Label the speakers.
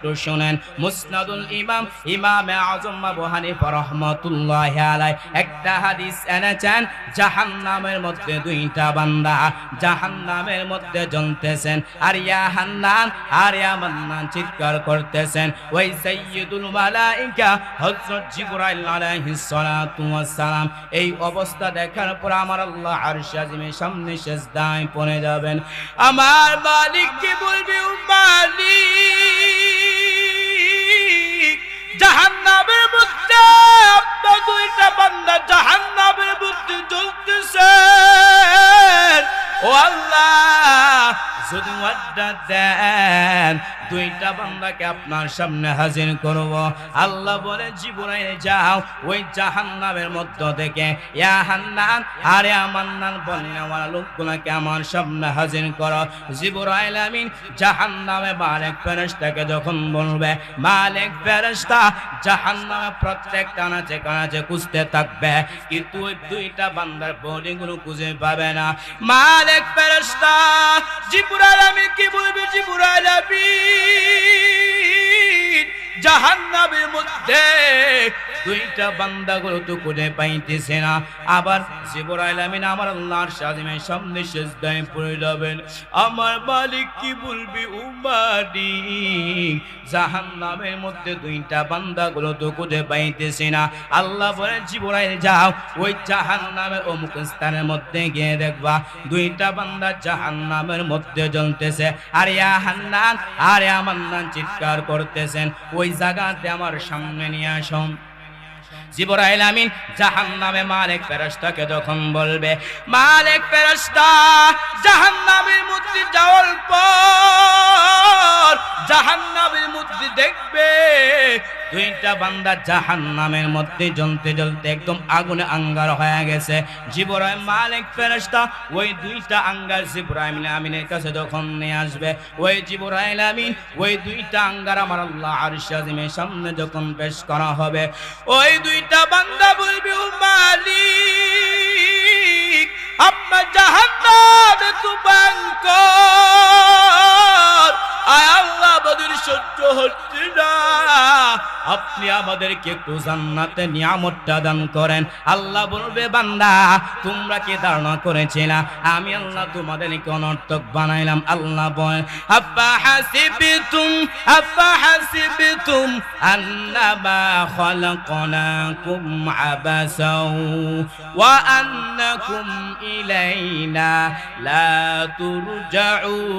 Speaker 1: একটু মুসনাদুল ইমাম ইমাম আজম আবু হানিফা রাহমাতুল্লাহি আলাই একটা হাদিস এনেছেন, জাহান্নামের মধ্যে দুইটা বান্দা জাহান্নামের মধ্যে জ্বলতেছেন আর ইয়া হান্নান, আর ইয়া মান্নান চিৎকার করতেছেন। ওই সাইয়্যিদুল মালাইকা হযরত জিবরাইল আলাইহিস সালাতু ওয়াস সালাম এই অবস্থা দেখার পর আমার আল্লাহ আরশ আজিমের সামনে পড়ে যাবেন। আমার মালিক কি বলবি যদি দেন, দুইটা বান্দাকে আপনার সামনে হাজির করব। আল্লাহ বলে জীবনে যাও ওই জাহান্নামের মধ্য থেকে। ইয়া হান্নান, আর ইয়া মান্নান বন্যাওয়ালা লোকগুলোকে আমার সামনে হাজির করো। জিবরাইল আমিন জাহান্নামে মালিক ফেরেশতাকে যখন বলবে, মালিক ফেরেশতা, জাহান্নামে প্রত্যেক কানাচে কানাচে খুঁজতে থাকবে, কিন্তু ওই দুইটা বান্দার বডিগুলো খুঁজে পাবে না। মালিক ফেরেশতা, জিবরাইল আমিন কি বলবে? জিবরাইল আমিন জাহান্নামের মধ্যে দুইটা বান্দাগুলো তো খুঁজে পাইতেছে না। আবার জিবরাইল আমিন আমার আল্লাহর সাজিমের সামনে সেজদায় পড়ে যাবেন। আমার মালিক কি বলবি উমানি জাহান্নামের মধ্যে দুইটা বান্দাগুলো তো খুঁজে পাইতেছে না। আল্লাহ বলে, জিবরাইল, যাও। ওই জাহান্নামের অমুক স্থানের মধ্যে গিয়ে দেখবা, দুইটা বান্দা জাহান্নামের মধ্যে জ্বলতেছে। আর ইয়া হান্নান, আর ইয়া মান্নান চিৎকার করতেছেন। ওই জায়গাতে আমার সামনে নিয়ে আসুন। জিবরাইল আমিন জাহান্নামে মালিক ফেরেশতাকে যখন বলবে মালিক ফেরেশতা জাহান্নামের মুক্তি যাওয়ার পর দেখবে দুইটা বান্দা জাহান্নামের মধ্যে জ্বলতে জ্বলতে একদম আগুনে আঙ্গার হয়ে গেছে। জিবরাইল মালিক ফেরেশতা ওই দুইটা আঙ্গার জিবরাইল আমিনের কাছে যখন নিয়ে আসবে, ওই জিবরাইল আমিন ওই দুইটা আঙ্গার আমার আল্লাহ আরশ আজিমের সামনে যখন পেশ করা হবে, ওই দুইটা বান্দা বলবে, ও মালিক আপনার জাহান্নামে তো ভয়ঙ্কর। আয় আল্লাহ, আমাদের সহ্য হচ্ছে না। আপনি আমাদেরকে একটু জান্নাতে নিয়ামতটা দান করেন। আল্লাহ বলবে, বান্দা, তোমরা কি ধারণা করেছিলা? আমি আল্লাহ তোমাদেরকে অনর্থক বানাইলাম। আল্লাহ বলেন আফা হাসিবিতুম আফা হাসিবিতুম আন্নামা খলাকনাকুম আবাসাও ওয়া আন্নাকুম ইলাইনা লা তুরজাউন।